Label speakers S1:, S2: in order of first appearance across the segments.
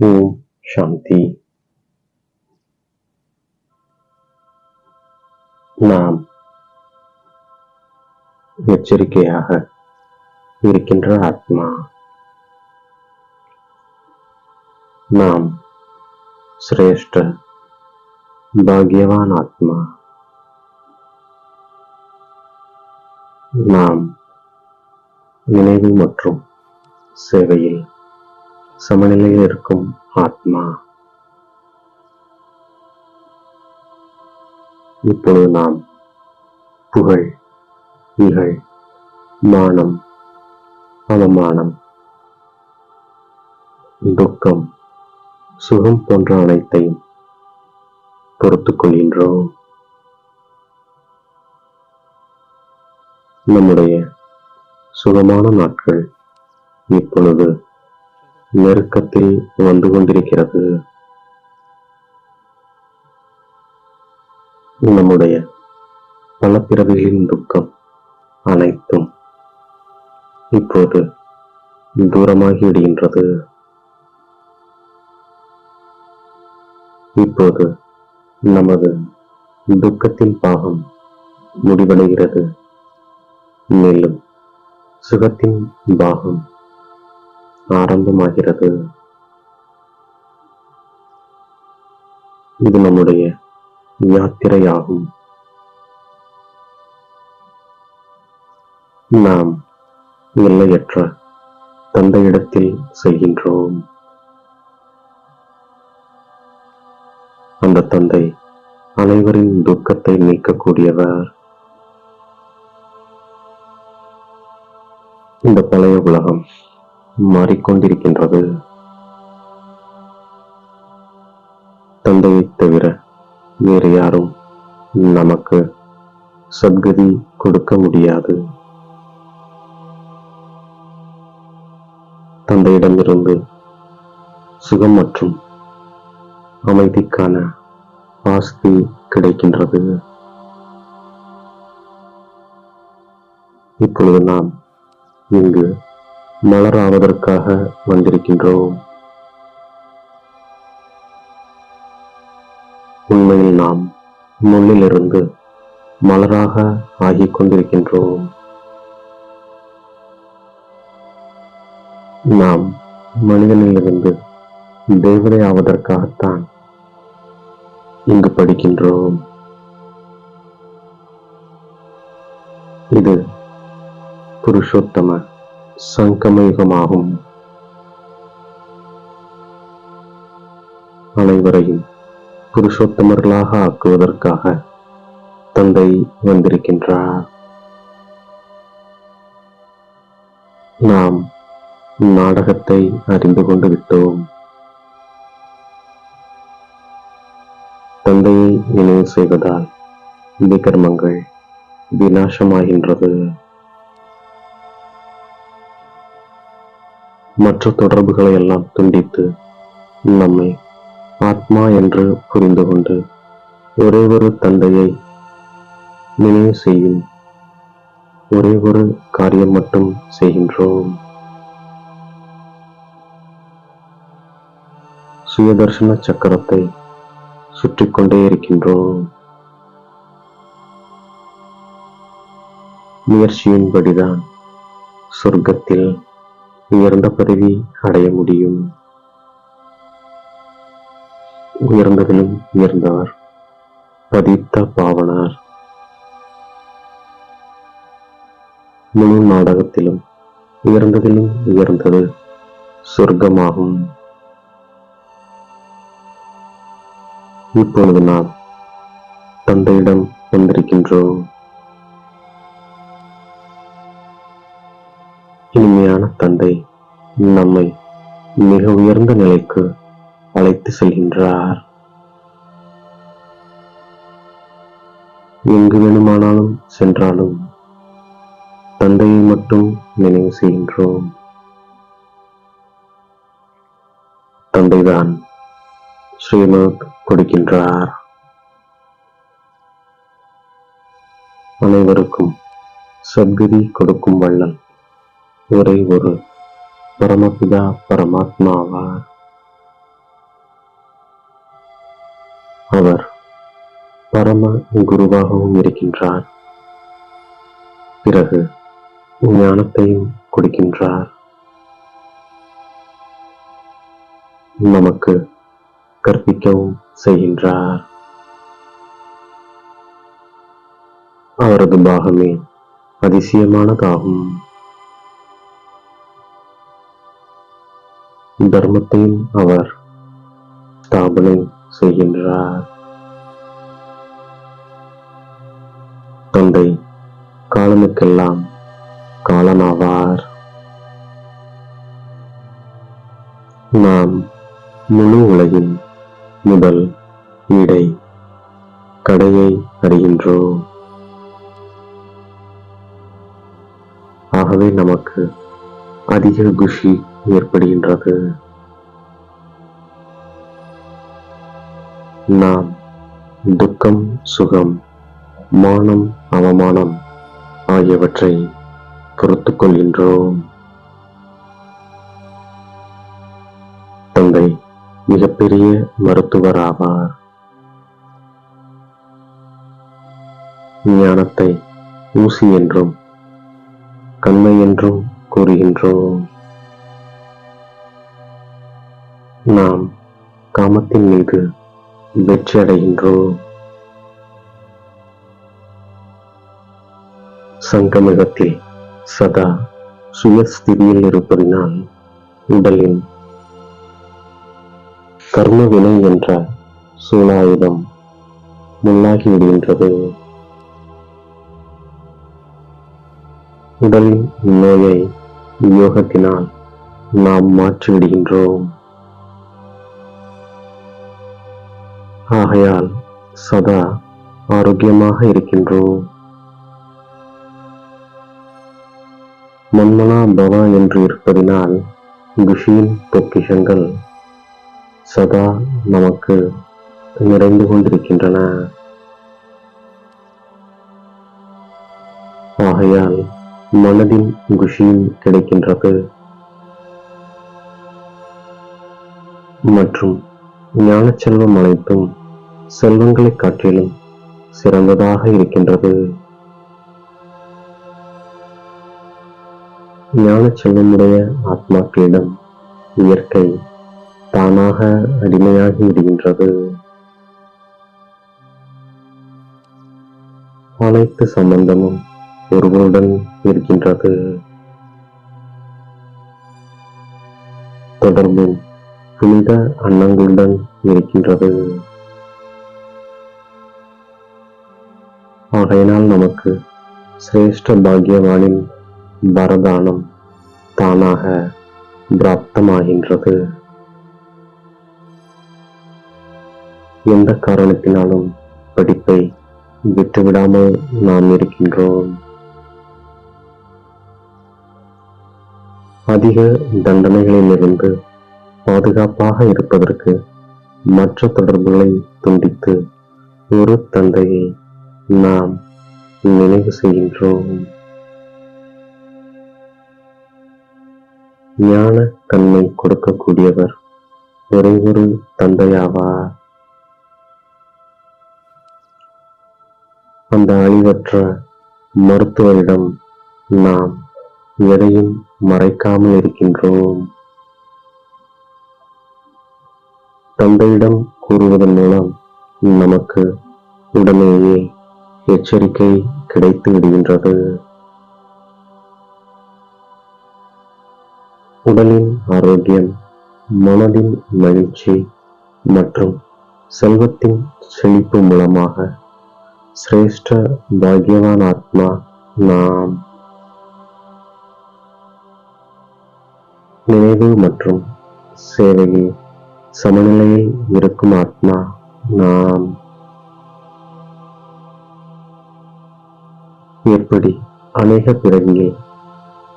S1: ஓம் சாந்தி நாம் எச்சரிக்கையாக இருக்கின்ற ஆத்மா. நாம் சிரேஷ்ட பாக்யவான் ஆத்மா. நாம் நினைவு மற்றும் சேவையில் சமநிலையில் இருக்கும் ஆத்மா. இப்பொழுது நாம் புகழ் இகழ் மானம் அவமானம் துக்கம் சுகம் போன்ற அனைத்தையும் பொறுத்துக் கொள்கின்றோம். நம்முடைய சுகமான நாட்கள் இப்பொழுது நெருக்கத்தில் வந்து கொண்டிருக்கிறது. நம்முடைய பல பிறவிகளின் துக்கம் அனைத்தும் இப்போது தூரமாகி விடுகின்றது. இப்போது நமது துக்கத்தின் பாகம் முடிவடைகிறது. மேலும் சுகத்தின் பாகம் ஆரம்பமாகிறது. இது நம்முடைய யாத்திரையாகும். நாம் எல்லையற்ற தந்தையிடத்தில் செல்கின்றோம். அந்த தந்தை அனைவரின் துக்கத்தை நீக்கக்கூடியவர். இந்த பழைய உலகம் மாறிக்கொண்டிருக்கின்றது. தந்தையைத் தவிர வேறு யாரும் நமக்கு சத்கதி கொடுக்க முடியாது. தந்தையிடமிருந்து சுகம் மற்றும் அமைதிக்கான ஆஸ்தி கிடைக்கின்றது. இப்பொழுது நாம் இங்கு மலராவதற்காக வந்திருக்கின்றோம். உண்மையில் நாம் முள்ளிலிருந்து மலராக ஆகிக் கொண்டிருக்கின்றோம். நாம் மனிதனிலிருந்து தேவதை ஆவதற்காகத்தான் இங்கு படிக்கின்றோம். இது புருஷோத்தம சங்கமயுகமாகும். அனைவரையும் புருஷோத்தமர்களாக ஆக்குவதற்காக தந்தை வந்திருக்கின்றார். நாம் நாடகத்தை அறிந்து கொண்டு விட்டோம். தந்தையை நினைவு செய்வதால் விகர்மங்கள் விநாசமாகின்றது. மற்ற தொடர்புகளை எல்லாம் துண்டித்து நம்மை ஆத்மா என்று புரிந்து கொண்டு ஒரே ஒரு தந்தையை நினைவு செய்யும் ஒரே ஒரு காரியம் மட்டும் செய்கின்றோம். சுயதர்சன சக்கரத்தை சுற்றி கொண்டே இருக்கின்றோம். முயற்சியின்படிதான் சொர்க்கத்தில் உயர்ந்த பதவி அடைய முடியும். உயர்ந்ததிலும் உயர்ந்தார். பதித்த பாவனார். முழு நாடகத்திலும் உயர்ந்ததிலும் உயர்ந்தது சொர்க்கமாகும். இப்பொழுது நாம் தந்தையிடம் வந்திருக்கின்றோம். இனிமையான தந்தை நம்மை மிக உயர்ந்த நிலைக்கு அழைத்து செல்கின்றார். எங்கு வேணுமானாலும் சென்றாலும் தந்தையை மட்டும் நினைவு செய்கின்றோம். தந்தைதான் ஸ்ரீமத் கொடுக்கின்றார். அனைவருக்கும் சத்கதி கொடுக்கும் வள்ளல். ஒரே ஒரு பரமபிதா பரமாத்மாவார் அவர் பரம குருவாகவும் இருக்கின்றார். பிறகு ஞானத்தையும் கொடுக்கின்றார். நமக்கு கற்பிக்கவும் செய்கின்றார். அவரது பாகமே அதிசயமானதாகும். தர்மத்தையும் அவர் ஸ்தாபனை செய்கின்றார். தந்தை காலனுக்கெல்லாம் காலனாவார். நாம் முழு உலகின் முதல் இடை கடையை அறிகின்றோம். ஆகவே நமக்கு அதிக குஷி ஏற்படுகின்றது. நாம் துக்கம் சுகம் மானம் அவமானம் ஆகியவற்றை பொறுத்து கொள்கின்றோம். தந்தை மிகப்பெரிய மருத்துவர் ஆவார். ஞானத்தை ஊசி என்றும் கண்மை என்றும் கூறுகின்றோம். நாம் காமத்தின் மீது வெற்றி அடைகின்றோம் சங்கமிகத்தில் சதா சுயஸ்திதியில் இருப்பதினால் உடலின் கர்ம வினை என்ற சூழாயுதம் முன்னாகிவிடுகின்றது உடலின் நோயை யோகத்தினால் நாம் மாற்றிவிடுகின்றோம். ஆகையால் சதா ஆரோக்கியமாக இருக்கின்றோம். மன்மனா பவா என்று இருப்பதினால் குஷியின் பொக்கிஷங்கள் சதா நமக்கு நிறைந்து கொண்டிருக்கின்றன. ஆகையால் மனதின் குஷியும் கிடைக்கின்றது. மற்றும் ஞானச்செல்வம் அனைத்தும் செல்வங்களைக் காட்டிலும் சிறந்ததாக இருக்கின்றது. ஞான செல்வமுடைய ஆத்மாக்களிடம் இயற்கை தானாக அடிமையாகி விடுகின்றது. அனைத்து சம்பந்தமும் ஒருவருடன் இருக்கின்றது. தொடர்பும் புனித அன்னங்களுடன் இருக்கின்றது. ஆகையினால் நமக்கு சிரேஷ்ட பாக்கியவானின் வரதானம் தானாக பிராப்தமாகின்றது. எந்த காரணத்தினாலும் படிப்பை விட்டுவிடாமல் நாம் இருக்கின்றோம். அதிக தண்டனைகளிலிருந்து பாதுகாப்பாக இருப்பதற்கு மற்ற தொடர்புகளை துண்டித்து ஒரு தந்தையை நாம் நினைவு செய்கின்றோம். ஞான தன்மை கொடுக்கக்கூடியவர் ஒரே ஒரு தந்தையாவார். அந்த அழிவற்ற மருத்துவரிடம் நாம் எதையும் மறைக்காமல் இருக்கின்றோம். தந்தையிடம் கூறுவதன் மூலம் நமக்கு உடனேயே எச்சரிக்கை கிடைத்து விடுகின்றது. உடலின் ஆரோக்கியம் மனதின் மகிழ்ச்சி மற்றும் செல்வத்தின் செழிப்பு மூலமாக சிரேஷ்ட பாக்யவான் ஆத்மா நாம் நினைவு மற்றும் சேவையில் சமநிலையில் இருக்கும் ஆத்மா நாம் எப்படி அநேக பிறவியில்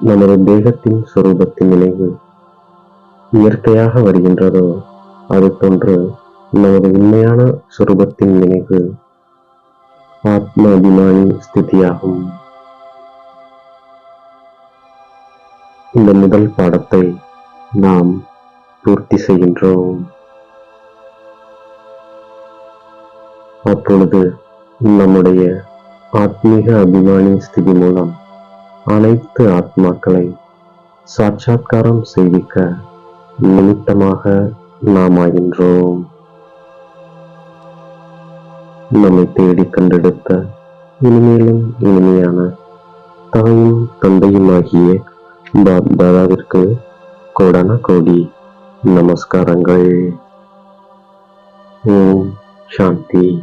S1: நமது தேகத்தின் சுரூபத்தின் நினைவு இயற்கையாக வருகின்றதோ அது போன்று நமது உண்மையான சுரூபத்தின் நினைவு ஆத்ம அபிமானி ஸ்திதியாகும். இந்த முதல் பாடத்தை நாம் பூர்த்தி செய்கின்றோம். அப்பொழுது நம்முடைய ஆத்மீக அபிமானி ஸ்திதி மூலம் அனைத்து ஆத்மாக்களை சாட்சாத்காரம் செய்விக்க நிமித்தமாக நாம் ஆகின்றோம். நம்மை தேடி கண்டெடுத்த இனிமேலும் இனிமையான தாயும் தந்தையுமாகிய பாப் தாதாவிற்கு கோடான கோடி நமஸ்காரங்கள். ஓம் சாந்தி.